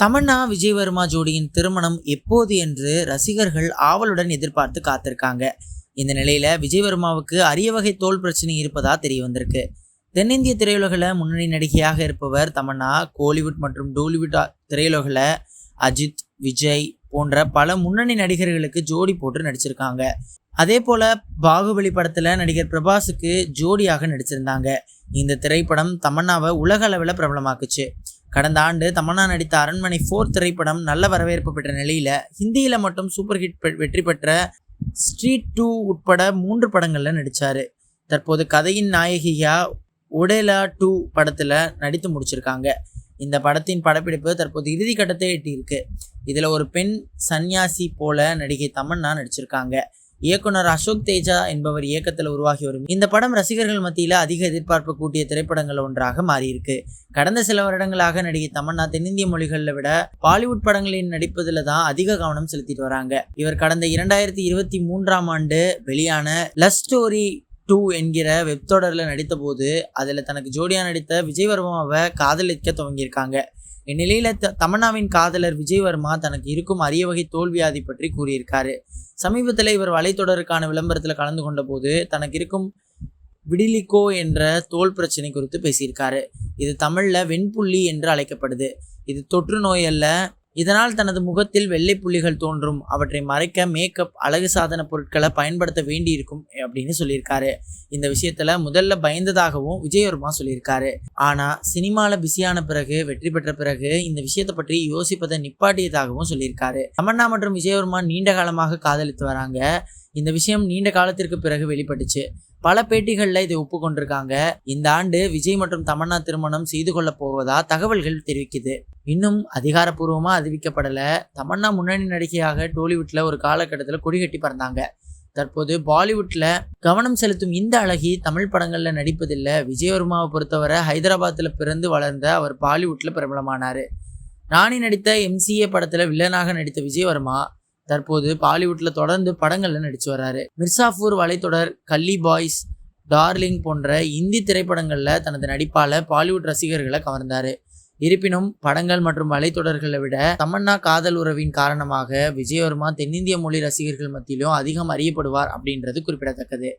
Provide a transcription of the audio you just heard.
தமன்னா விஜயவர்மா ஜோடியின் திருமணம் எப்போது என்று ரசிகர்கள் ஆவலுடன் எதிர்பார்த்து காத்திருக்காங்க. இந்த நிலையில விஜயவர்மாவுக்கு அரிய வகை தோல் பிரச்சனை இருப்பதா தெரிய வந்திருக்கு. தென்னிந்திய திரையுலகில் முன்னணி நடிகையாக இருப்பவர் தமன்னா கோலிவுட் மற்றும் டோலிவுட் திரையுலகில் அஜித் விஜய் போன்ற பல முன்னணி நடிகர்களுக்கு ஜோடி போட்டு நடிச்சிருக்காங்க. அதே போல பாகுபலி படத்தில் நடிகர் பிரபாஸுக்கு ஜோடியாக நடிச்சிருந்தாங்க. இந்த திரைப்படம் தமன்னாவை உலக அளவில் பிரபலமாக்குச்சு. கடந்த ஆண்டு தமன்னா நடித்த அரண்மனை ஃபோர் திரைப்படம் நல்ல வரவேற்பு பெற்ற நிலையில் ஹிந்தியில் மட்டும் சூப்பர் ஹிட் பெ- வெற்றி பெற்ற ஸ்ட்ரீட் டூ உட்பட மூன்று படங்களில் நடித்தார் தற்போது கதையின் நாயகியா ஒடேலா டூ படத்தில் நடித்து முடிச்சிருக்காங்க. இந்த படத்தின் படப்பிடிப்பு தற்போது இறுதி கட்டத்தை எட்டியிருக்கு. இதில் ஒரு பெண் சன்னியாசி போல நடிகை தமன்னா நடிச்சிருக்காங்க. இயக்குனர் அசோக் தேஜா என்பவர் இயக்கத்தில் உருவாகி வரும். இந்த படம் ரசிகர்கள் மத்தியில் அதிக எதிர்பார்ப்பு கூட்டிய திரைப்படங்கள் ஒன்றாக மாறியிருக்கு. கடந்த சில வருடங்களாக நடிகை தமன்னா தென்னிந்திய மொழிகளில் விட பாலிவுட் படங்களில் நடிப்பதில் தான் அதிக கவனம் செலுத்திட்டு வராங்க. இவர் கடந்த இரண்டாயிரத்தி இருபத்தி மூன்றாம் ஆண்டு வெளியான லவ் ஸ்டோரி டூ என்கிற வெப் தொடரில் நடித்தபோது அதில் தனக்கு ஜோடியாக நடித்த விஜயவர்மாவை காதலிக்க துவங்கியிருக்காங்க. இந்நிலையில த- தமன்னாவின் காதலர் விஜய்வர்மா தனக்கு இருக்கும் அரிய வகை தோல்வியாதி பற்றி கூறியிருக்காரு. சமீபத்தில் இவர் வலைத்தொடருக்கான விளம்பரத்தில் கலந்து கொண்ட போது தனக்கு இருக்கும் விடிலிகோ என்ற தோல் பிரச்சனை குறித்து பேசியிருக்காரு. இது தமிழில் வெண்புள்ளி என்று அழைக்கப்படுது. இது தொற்று நோய் அல்ல இதனால் தனது முகத்தில் வெள்ளை புள்ளிகள் தோன்றும். அவற்றை மறைக்க மேக்கப் அழகு சாதன பொருட்களை பயன்படுத்த வேண்டியிருக்கும் அப்படின்னு சொல்லியிருக்காரு. இந்த விஷயத்துல முதல்ல பயந்ததாகவும் விஜயவர்மா சொல்லியிருக்காரு. ஆனா சினிமால பிஸியான பிறகு வெற்றி பெற்ற பிறகு இந்த விஷயத்தை பற்றி யோசிப்பதை நிப்பாட்டியதாகவும் சொல்லியிருக்காரு. தமன்னா மற்றும் விஜயவர்மா நீண்ட காலமாக காதலித்து வராங்க. இந்த விஷயம் நீண்ட காலத்திற்கு பிறகு வெளிப்பட்டுச்சு. பல பேட்டிகளில் இதை ஒப்புக்கொண்டிருக்காங்க. இந்த ஆண்டு விஜய் மற்றும் தமன்னா திருமணம் செய்து கொள்ள போவதா தகவல்கள் தெரிவிக்குது. இன்னும் அதிகாரப்பூர்வமாக அறிவிக்கப்படலை. தமன்னா முன்னணி நடிகையாக டோலிவுட்டில் ஒரு காலகட்டத்தில் கொடிகட்டி பறந்தாங்க. தற்போது பாலிவுட்டில் கவனம் செலுத்தும் இந்த அழகி தமிழ் படங்களில் நடிப்பதில்லை. விஜயவர்மாவை பொறுத்தவரை ஹைதராபாத்தில் பிறந்து வளர்ந்த அவர் பாலிவுட்டில் பிரபலமானார். ராணி நடித்த எம்சிஏ படத்தில் வில்லனாக நடித்த விஜயவர்மா தற்போது பாலிவுட்டில் தொடர்ந்து படங்களில் நடிச்சு வராரு மிர்சாஃபூர் வலைத்தொடர் கல்லி பாய்ஸ் டார்லிங் போன்ற இந்தி திரைப்படங்களில் தனது நடிப்பால் பாலிவுட் ரசிகர்களை கவர்ந்தார். இருப்பினும் படங்கள் மற்றும் வலைத்தொடர்களை விட தமன்னா காதல் உறவின் காரணமாக விஜயவர்மா தென்னிந்திய மொழி ரசிகர்கள் மத்தியிலும் அதிகம் அறியப்படுவார் அப்படின்றது குறிப்பிடத்தக்கது.